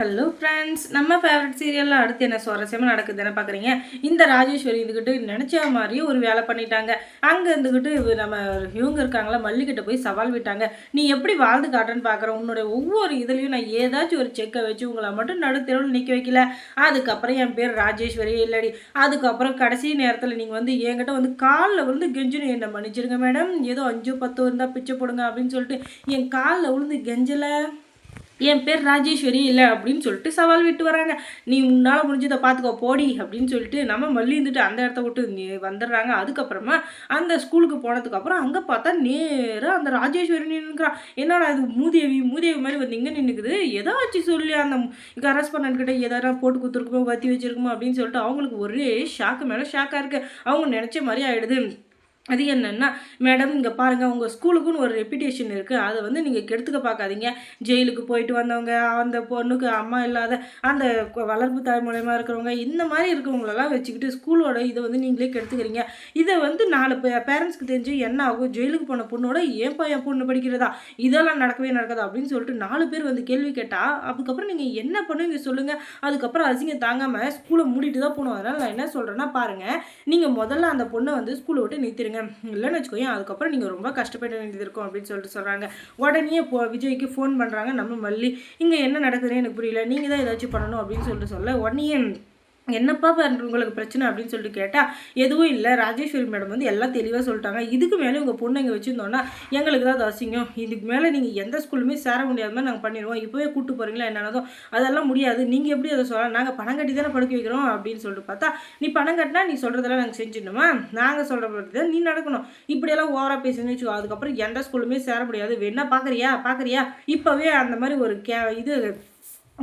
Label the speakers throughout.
Speaker 1: Hello friends நம்ம favourite சீரியலில் அடுத்து என்ன சுவாரஸ்யமாக நடக்குதுன்னு பார்க்குறீங்க இந்த ராஜேஸ்வரி இருந்துக்கிட்டு நினச்ச மாதிரி ஒரு வேலை பண்ணிட்டாங்க. அங்கே இருந்துக்கிட்டு நம்ம இவங்க இருக்காங்களா மல்லிக்கிட்ட போய் சவால் விட்டாங்க. நீ எப்படி வாழ்ந்து காட்டுன்னு பார்க்குற உன்னுடைய ஒவ்வொரு இதுலேயும் நான் ஏதாச்சும் ஒரு செக்கை வச்சு உங்களை மட்டும் நடுத்தெருவில் நிற்க வைக்கல. அதுக்கப்புறம் என் பேர் ராஜேஸ்வரி இல்லடி. அதுக்கப்புறம் கடைசி நேரத்தில் நீங்கள் வந்து என்கிட்ட வந்து காலில் விழுந்து கெஞ்சுன்னு என்னை மன்னிச்சிருங்க மேடம் ஏதோ அஞ்சு பத்து இருந்தால் பிச்சை போடுங்க அப்படின்னு சொல்லிட்டு என் காலில் விழுந்து கெஞ்சலை. என் பேர் ராஜேஸ்வரி இல்லை அப்படின்னு சொல்லிட்டு சவால் விட்டு வராங்க. நீ உன்னால் முடிஞ்சதை பார்த்துக்கோ போடி அப்படின்னு சொல்லிட்டு நம்ம மல்லி இருந்துட்டு அந்த இடத்த விட்டு நீ வந்துடுறாங்க. அதுக்கப்புறமா அந்த ஸ்கூலுக்கு போனதுக்கப்புறம் அங்கே பார்த்தா நேராக அந்த ராஜேஸ்வரி நின்றுக்கிறான் என்னடா இது மூதேவி மூதேவி மாதிரி வந்து இங்கே நின்றுக்குது ஏதாச்சும் சொல்லி அந்த கரஸ்பாண்ட் கிட்ட எதாவது போட்டு கொடுத்துருக்குமோ வத்தி வச்சிருக்குமோ அப்படின்னு சொல்லிட்டு அவங்களுக்கு ஒரே ஷாக்கு மேலே ஷாக்காக இருக்குது அவங்க நினச்ச மாதிரி ஆகிடுது அது என்னென்னா மேடம் இங்கே பாருங்கள் உங்கள் ஸ்கூலுக்குன்னு ஒரு ரெப்பிடேஷன் இருக்குது அதை வந்து நீங்கள் கெடுத்துக்க பார்க்காதீங்க ஜெயிலுக்கு போயிட்டு வந்தவங்க அந்த பொண்ணுக்கு அம்மா இல்லாத அந்த வளர்ப்பு தாய் மூலயமா இருக்கிறவங்க இந்த மாதிரி இருக்கிறவங்களெல்லாம் வச்சுக்கிட்டு ஸ்கூலோட இதை வந்து நீங்களே கெடுத்துக்கிறீங்க. இதை வந்து நாலு பேரண்ட்ஸ்க்கு தெரிஞ்சு என்ன ஆகும்? ஜெயிலுக்கு போன பொண்ணோட ஏன் என் பொண்ணு படிக்கிறதா? இதெல்லாம் நடக்கவே நடக்காது? அப்படின்னு சொல்லிட்டு நாலு பேர் வந்து கேள்வி கேட்டால் அதுக்கப்புறம் நீங்கள் என்ன பண்ணுவீங்க சொல்லுங்கள் அதுக்கப்புறம் அசிங்க தாங்காமல் ஸ்கூலை மூடிட்டு தான் போகணும். அதனால் நான் என்ன சொல்கிறேன்னா பாருங்கள் நீங்கள் முதல்ல அந்த பொண்ணை வந்து ஸ்கூலை விட்டு நிறுத்திடுங்க இல்லைன்னு வச்சுக்கோங்க அதுக்கப்புறம் நீங்கள் ரொம்ப கஷ்டப்பட வேண்டியது இருக்கும் அப்படின்னு சொல்லிட்டு சொல்கிறாங்க உடனே போ விஜய்க்கு ஃபோன் பண்ணுறாங்க நம்ம மல்லி இங்கே என்ன நடக்குதுன்னு எனக்கு புரியல. நீங்கள் தான் ஏதாச்சும் பண்ணணும் அப்படின்னு சொல்லிட்டு சொல்ல உடனே என்னப்பா உங்களுக்கு பிரச்சனை அப்படின்னு சொல்லிட்டு கேட்டால் எதுவும் இல்லை ராஜேஸ்வரி மேடம் வந்து எல்லாம் தெளிவாக சொல்லிட்டாங்க. இதுக்கு மேலே உங்கள் பொண்ணு இங்கே வச்சுருந்தோன்னா எங்களுக்கு தான் அது அசிங்கம். இதுக்கு மேலே நீங்கள் எந்த ஸ்கூலுமே சேர முடியாத மாதிரி நாங்கள் பண்ணிடுவோம். இப்போவே கூப்பிட்டு போகிறீங்களா என்னென்னதோ அதெல்லாம் முடியாது. நீங்கள் எப்படி அதை சொல்லலாம்? நாங்கள் பணம் கட்டி தானே படுக்க வைக்கிறோம் அப்படின்னு சொல்லிட்டு பார்த்தா நீ பணம் கட்டினா நீ சொல்கிறதெல்லாம் நாங்கள் செஞ்சிடணுமா? நாங்கள் சொல்கிற தான் நீ நடக்கணும். இப்படியெல்லாம் ஓவராக பேசுன்னு வச்சுக்கோ அதுக்கப்புறம் எந்த ஸ்கூலுமே சேர முடியாது. வேணா பார்க்குறியா பார்க்குறியா இப்போவே அந்த மாதிரி ஒரு கே இது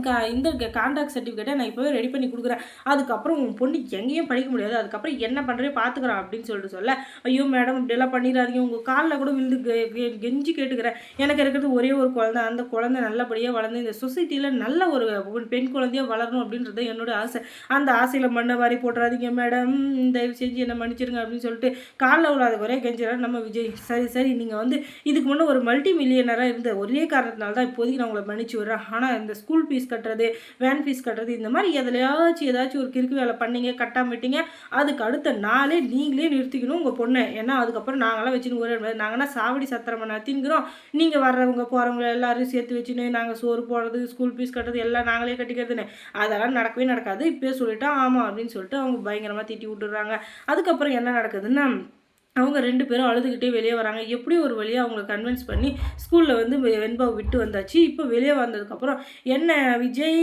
Speaker 1: இந்த கான்டாக்ட் சர்டிஃபிகேட்டை நான் இப்போவே ரெடி பண்ணி கொடுக்குறேன். அதுக்கப்புறம் உன் பொண்ணு எங்கேயும் படிக்க முடியாது. அதுக்கப்புறம் என்ன பண்ணுறே பார்த்துக்குறான் அப்படின்னு சொல்லிட்டு சொல்ல ஐயோ மேடம் இப்படியெல்லாம் பண்ணிடாதீங்க. உங்கள் காலில் கூட விழுந்து கெ- கெஞ்சி கேட்டுக்கிறேன். எனக்கு இருக்கிறது ஒரே ஒரு குழந்தை. அந்த குழந்தை நல்லபடியாக வளர்ந்து இந்த சொசைட்டியில் நல்ல ஒரு பெண் குழந்தையாக வளரணும் அப்படின்றது என்னோட ஆசை. அந்த ஆசையில் மண்ணை வாரி போட்டுறாதீங்க மேடம் தயவு செஞ்சு என்னை மன்னிச்சிருங்க அப்படின்னு சொல்லிட்டு காலில் உள்ளாத ஒரே கெஞ்சிடறாரு நம்ம விஜய். சரி சரி நீங்கள் வந்து இதுக்கு முன்னே ஒரு மல்டி மில்லியனராக இருந்த ஒரே காரணத்தினால தான் இப்போதைக்கு நான் உங்களை மன்னிச்சு விட்றேன். ஆனால் இந்த ஸ்கூல் ஃபீஸ் கட்டுறது வேன் ஃபீஸ் கட்டுறது இந்த மாதிரி எதுலையாச்சும் ஏதாச்சும் ஒரு கிறுக்கு வேலை பண்ணீங்க கட்டாம விட்டீங்க அதுக்கு அடுத்த நாளே நீங்களே நிறுத்திக்கணும் உங்கள் பொண்ணை. ஏன்னா அதுக்கப்புறம் நாங்களாம் வச்சுன்னு ஒரே நாங்கன்னா சாவடி சத்திரம் தின்கிறோம் நீங்கள் வர்றவங்க போகிறவங்க எல்லாரையும் சேர்த்து வச்சுன்னு நாங்கள் சோறு போடுறது ஸ்கூல் ஃபீஸ் கட்டுறது எல்லாம் நாங்களே கட்டிக்கிறதுன்னு. அதெல்லாம் நடக்கவே நடக்காது. இப்போயே சொல்லிட்டா ஆமாம் அப்படின்னு சொல்லிட்டு அவங்க பயங்கரமாக திட்டி விட்டுறாங்க அதுக்கப்புறம் என்ன நடக்குதுன்னா அவங்க ரெண்டு பேரும் அழுதுகிட்டே வெளியே வராங்க. எப்படி ஒரு வழியாக அவங்கள கன்வின்ஸ் பண்ணி ஸ்கூலில் வந்து வெண்பாவை விட்டு வந்தாச்சு? இப்போ வெளியே வந்ததுக்கப்புறம் என்ன விஜய்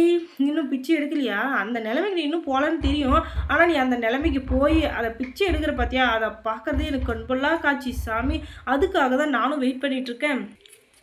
Speaker 1: இன்னும் பிச்சை எடுக்கலையா? அந்த நிலைமைக்கு நீ இன்னும் போகலன்னு தெரியும். ஆனால் நீ அந்த நிலைமைக்கு போய் அதை பிச்சை எடுக்கிற பார்த்தியா அதை பார்க்குறதே எனக்கு கண்பொல்லா காட்சி சாமி. அதுக்காக தான் நானும் வெயிட் பண்ணிகிட்ருக்கேன்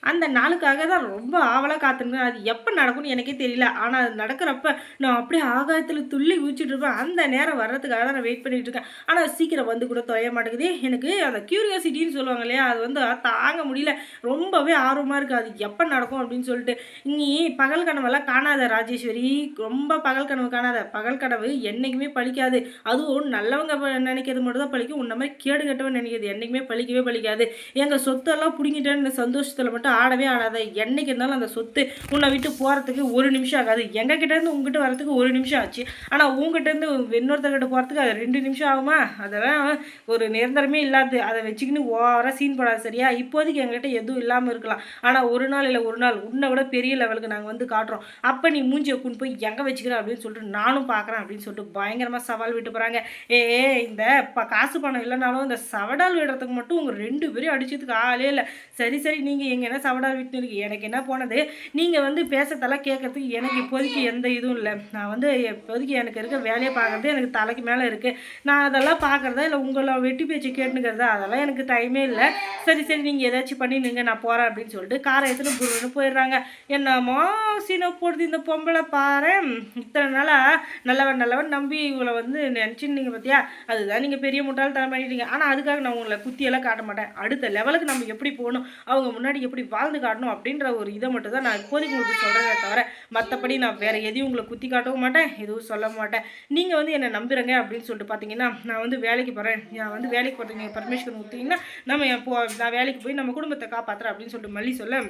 Speaker 1: அந்த நாளுக்காக தான் ரொம்ப ஆவலாக காத்துருந்தேன். அது எப்போ நடக்கும்னு எனக்கே தெரியல. ஆனால் அது நடக்கிறப்ப நான் அப்படியே ஆகாயத்தில் துள்ளி குதிச்சுட்டு இருப்பேன். அந்த நேரம் வர்றதுக்காக தான் நான் வெயிட் பண்ணிகிட்டு இருக்கேன். ஆனால் சீக்கிரம் வந்து கூட தொலைய மாட்டேங்குது. எனக்கு அந்த க்யூரியாசிட்டின்னு சொல்லுவாங்க இல்லையா அது வந்து தாங்க முடியல. ரொம்பவே ஆர்வமாக இருக்குது அது எப்போ நடக்கும் அப்படின்னு சொல்லிட்டு. நீ பகல் கனவெல்லாம் காணாத ராஜேஸ்வரி. ரொம்ப பகல் கனவு காணாத. பகல் கனவு என்றைக்குமே பழிக்காது. அதுவும் நல்லவங்க நினைக்கிறது மட்டும் தான் பழிக்கும். உன்ன மாதிரி கேடு கட்டவன் நினைக்கிறது என்றைக்குமே பழிக்கவே பழிக்காது. எங்கள் சொத்தெல்லாம் பிடிங்கிட்டேன்னு சந்தோஷத்தில் மட்டும் ஆடவே ஆடாத. என்றைக்கு இருந்தாலும் அந்த சொத்து உன்னை விட்டு போகிறதுக்கு ஒரு நிமிஷம் ஆகாது. எங்கள் கிட்டேருந்து உங்ககிட்ட வரத்துக்கு ஒரு நிமிஷம் ஆச்சு. ஆனால் உங்ககிட்டேருந்து இன்னொருத்தர்கிட்ட போகிறதுக்கு அது ரெண்டு நிமிஷம் ஆகுமா? அதெல்லாம் ஒரு நிரந்தரமே இல்லாது. அதை வச்சுக்கின்னு ஓவராக சீன் போடாது சரியா? இப்போதைக்கு எங்ககிட்ட எதுவும் இல்லாமல் இருக்கலாம். ஆனால் ஒரு நாள் இல்லை ஒரு நாள் உன்னை விட பெரிய லெவலுக்கு நாங்கள் வந்து காட்டுறோம். அப்போ நீ மூஞ்சியை கொண்டு போய் எங்கே வச்சுக்கிற அப்படின்னு சொல்லிட்டு நானும் பார்க்குறேன் அப்படின்னு சொல்லிட்டு பயங்கரமாக சவால் விட்டு போகிறாங்க ஏ இந்த ப காசு பணம் இல்லைனாலும் இந்த சவடால் விடுறதுக்கு மட்டும் உங்கள் ரெண்டு பேரும் அடிச்சதுக்கு ஆளே இல்லை. சரி சரி நீங்கள் எங்கே என்ன சவடால் விட்டு எனக்கு என்ன போனது? நீங்கள் வந்து பேசுறதெல்லாம் கேட்கறதுக்கு எனக்கு இப்போதைக்கு எந்த இதுவும் இல்லை. நான் வந்து இப்போதைக்கு எனக்கு இருக்க வேலையை பார்க்குறது எனக்கு தலைக்கு மேலே இருக்குது நான் அதெல்லாம் பார்க்குறதா இல்லை உங்களை வெட்டி பேச்சு கேட்டுக்கிறதா அதெல்லாம் எனக்கு டைமே இல்லை. சரி சரி நீங்கள் ஏதாச்சும் பண்ணிடுங்க நான் போகிறேன் அப்படின்னு சொல்லிட்டு காரை எடுத்துன்னு புருன்னு போயிடுறாங்க. என்னமோ சீனை போடுது இந்த பொம்பளை பாரு. இத்தனை நாளாக நல்லவன் நல்லவன் நம்பி இவங்களை வந்து நினச்சிருந்தீங்க பார்த்தியா அதுதான் நீங்கள் பெரிய முட்டாள்தனம் பண்ணிட்டீங்க. ஆனால் அதுக்காக நான் உங்களை குத்தியெல்லாம் காட்ட மாட்டேன். அடுத்த லெவலுக்கு நம்ம எப்படி போகணும்? அவங்க முன்னாடி எப்படி வாழ்ந்து காட்டணும் அப்படின்ற ஒரு இதை மட்டும் தான் நான் இப்போதைக்கு உங்களுக்கு சொல்கிறதே தவிர மற்றபடி நான் வேறு எதையும் உங்களை குத்தி காட்டவும் மாட்டேன் எதுவும் சொல்ல மாட்டேன். நீங்கள் வந்து என்னை நம்புறங்க அப்படின்னு சொல்லிட்டு பார்த்தீங்கன்னா நான் வந்து வேலைக்கு போகிறேன் நான் வந்து வேலைக்கு போகிறதுக்கு பர்மிஷன் கொடுத்தீங்கன்னா நம்ம என் போ நான் வேலைக்கு போய் நம்ம குடும்பத்தை காப்பாற்றுறேன் அப்படின்னு சொல்லிட்டு மல்லி சொல்ல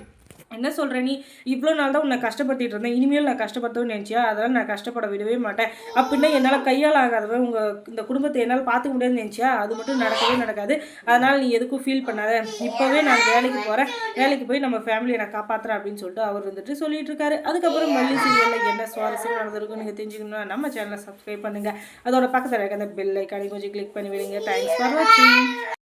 Speaker 1: என்ன சொல்கிற நீ? இவ்வளோ நாள் தான் உன்னை கஷ்டப்படுத்திட்டு இருந்தேன். இனிமேல் நான் கஷ்டப்படுத்தவும் நினச்சியா? அதெல்லாம் நான் கஷ்டப்பட விடவே மாட்டேன். அப்படின்னா என்னால் கையால் ஆகாதவன் உங்கள் இந்த குடும்பத்தை என்னால் பார்த்துக்க முடியாதுன்னு நினச்சியா? அது மட்டும் நடக்கவே நடக்காது. அதனால் நீ எதுக்கும் ஃபீல் பண்ணாத. இப்போவே நான் வேலைக்கு போகிறேன் வேலைக்கு போய் நம்ம ஃபேமிலியை நான் காப்பாற்றுறேன் அப்படின்னு சொல்லிட்டு அவர் வந்துட்டு சொல்லிட்டு இருக்காரு. அதுக்கப்புறம் மல்லி சீரியலில் என்ன சுவாரஸ்யம் நடந்திருக்கும் நீங்கள் தெரிஞ்சுக்கணும்னா நம்ம சேனலை சப்ஸ்கிரைப் பண்ணுங்கள் அதோட பக்கத்தில் இருக்க அந்த பெல் ஐக்கானி கொஞ்சம் கிளிக் பண்ணி விடுங்க தேங்க்ஸ் ஃபார் வாட்சிங்